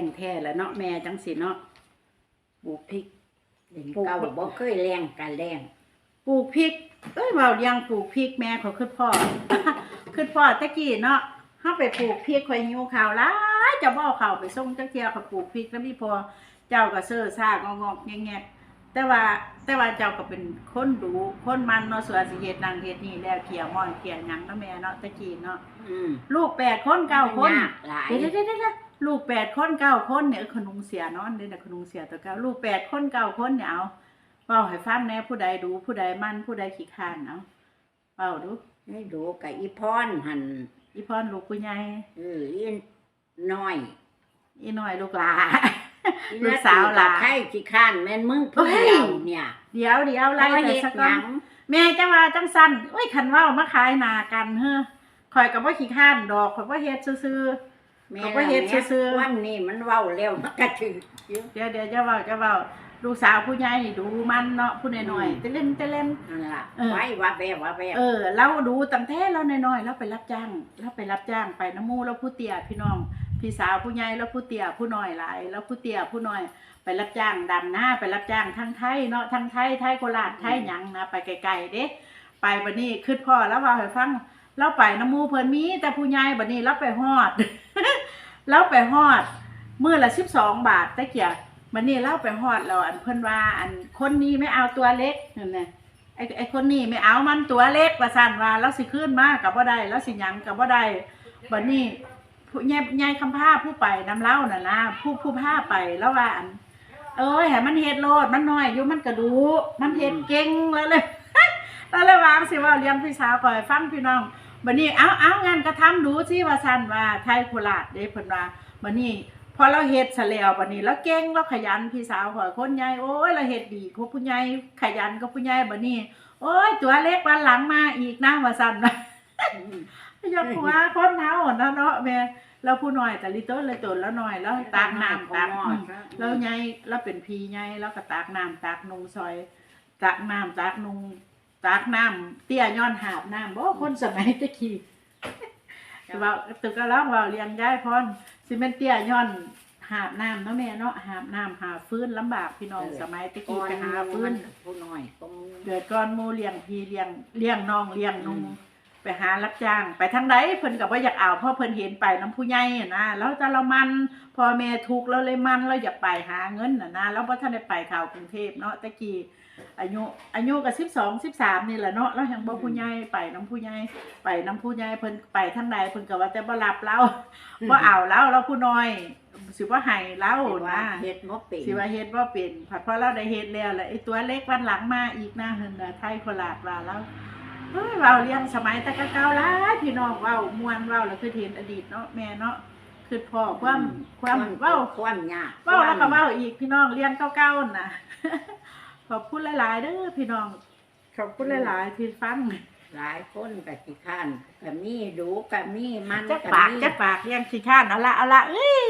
งแท้แล้วเนาะแม่จังสิเนาะปลูกพริกเด็กเก่าบ่เคยแรงกันแรงปลูกพริก เอ้ยเบายังปลูกพริกแม่เขาขึ้นพ่อ ขึ้นพ่อตะกี้เนาะเฮาไปปลูกพริกข่อยหิวข้าวหลายจะบ่เอาข้าวไปส่งจักเที่ยเขาปลูกพริกแล้วมีพอเจ้าก็เซ่อซ่างอกๆแงกๆแต่ว่าแต่ว่าเจ้าก็เป็นคนดูคนมันเนาะส่วนสิเฮ็ดนั่นเฮ็ดนี่แล้วเขี่ยม่อนเขี่ยหยังเนาะแม่เนาะตะกี้เนาะอืมลูกแปดคนเก้าคนยากหลายเดี๋ยวเดี๋ยวเดี๋ยวเดี๋ยว ลูกแปดคนเก้าคนเนี่ยเออขนุงเสียเนอนเด้อนะขนุงเสียตัวเก้าลูกแปดคนเก้าคนเนี่ยเอาเว้าให้ฟังแหน่ผู้ใดดูผู้ใดมันผู้ใดขี้ข้านเอาเว้าดูให้ดูกับอีพรหันอีพรลูกผู้ใหญ่เอออีน้อย อีน้อยลูกหลาอีลูกสาวหลานไข่ขี้ข้านแม่นมึงผู้เฮ้ยเดียวเนี่ย เดี๋ยวเดี๋ยวไล่บ่ไปเฮ็ดสักหก่อยันงแม่จะว่าจังสั้นโอ้ยคันเว้ามาขายหนากันเฮ้อข่อยกับว่าขี้ข้านดอกข่อยว่าเฮ็ดซื่อแม่เขาก็เฮ็ดซื่อๆวันนี้มันเว้าเร็วมันกระถืออยู่ๆเดี๋ยวเดี๋ยวจะเว้าจะเว้าลูกสาวผู้ใหญ่นี่ดูมันเนาะผู้น้อยๆจะเล่นจะเล่นนั่นล่ะเออไว้ว่าแววว่าแววเออเราดูตั้งแต่เราน้อยๆเราไปรับจ้างเราไปรับจ้างไปน้ำหมูเราผู้เตี้ยพี่น้องพี่สาวผู้ใหญ่แล้วผู้เตี้ยผู้น้อยหลายแล้วผู้เตี้ยผู้น้อย ไปรับจ้างดำหน้าไปรับจ้างทั้งไทยเนาะทั้งไทยไทยโคราชไทยหยังนะไปไกลๆเด้ไปบัดนี้ขึ้นพ่อแล้วว่าให้ฟังเราไปน้ำหมูเพิ่นมีแต่ผู้ใหญ่บัดนี้เราไปฮอด เราไปฮอดเมื้อละ12บสองบาทตะเกียบัดนี้เราไปฮอดแล้วอันเพิ่นว่า อันคนนี้ไม่เอาตัวเล็กนั่นน่ะไอ้ไอ้คนนี้ไม่เอามันตัวเล็กประสันว่าแล้วสิขึ้นมากกับว่าได้แล้วสิหยังกับว่าได้บัดนี้ผู้ใหญ่ใหญ่คำผ้าผู้ไปน้ำเล่าน่ะนะผู้ผู้ผ้าไปแล้วว่าอัน เอ้ยให้มันเฮ็ดโลดมันน้อยอยู่มันกระดูมันเฮ็ดเก่งแล้วเลยแล้วเลยวางสิว่าเลี้ยงพี่สาวก่อยฟังพี่น้อง บัดนี้เอาเอางานกระทำดูสิว่าซั่นว่าไทยโคราชเด้เพิ่นว่าบัดนี้พอเราเฮ็ดเสร็จแล้วบัดนี้เราเก่งเราขยันพี่สาวข่อยคนใหญ่โอ้ยเราเฮ็ดดีคบผู้ใหญ่ขยันก็ผู้ใหญ่บัดนี้โอ้ยตัวเล็กวันหลังมาอีกนะว่าซั่นนะยกหัวคนเฮาเนาะเนาะแม่เราผู้น้อยแต่ลิโต้เลยตนแล้วน้อยแล้วตากน้ำตากอืมแล้วใหญ่แล้วเป็นพีใหญ่แล้วก็ตากน้ำตากนงซอยตากน้ำตากนง ตากน้ำเตี้ยย้อนหาบน้ำบ่คนสมัยตะกี้สิว่าตึกก็ร้องว่าเรียนย้ายพรสิเป็นเตี้ยย้อนหาบน้ำเนาะแม่เนาะหาบน้ำหาฟื้นลำบากพี่น้องสมัยตะกี้ไปหาฟื้นผู้น้อยตรงเดือดก้อนหมูเลี้ยงพี่เลี้ยงเลี้ยงน้องเลี้ยงนุงอืม ไปหารับจ้าง ไปทางใดเพิ่นก็บ่อยากเอาเพราะเพิ่นเห็นไปน้ำผู้ใหญ่อะนะแล้วแต่เรามันพอแม่ทุกข์แล้วเลยมันเราอยากไปหาเงินน่ะนะแล้วบ่ทันได้ไปเข้ากรุงเทพเนาะตะกี้อายุอายุก็12 13นี่แหละเนาะแล้วยังบ่ผู้ใหญ่ไปน้ำผู้ใหญ่ไปน้ำผู้ใหญ่เพิ่นไปทางใดเพิ่นก็ว่าแต่บ่รับเราบ่เอาเราเราผู้น้อยสิบ่ให้เราว่านะเฮ็ดบ่เป็นสิว่าเฮ็ดว่าเป็นผัดเพราะเราได้เฮ็ดแล้วแหละไอ้ตัวเล็กวันหลังมาอีกหน้าเฮินน่ะไทยโคราชว่าแล้ว เฮ้ยเว้าเลี้ยงสมัยแตะกะเก่าหลายพี่น้องเว้าม่วนเว้าแล้วคือเห็นอดีตเนาะแม่เนาะคือพ่อความความเว้าความยากเว้าแล้วก็เว้าอีกพี่น้องเลี้ยงเก่าๆน่ะขอบคุณหลายๆเด้อพี่น้องขอบคุณหลายๆที่ฟังหลายคนก็ขี้ข้านก็มีดูก็มีมันจักก็ปากมีจักปากเลี้ยงขี้ข้านเอาละเอาละเอ้ย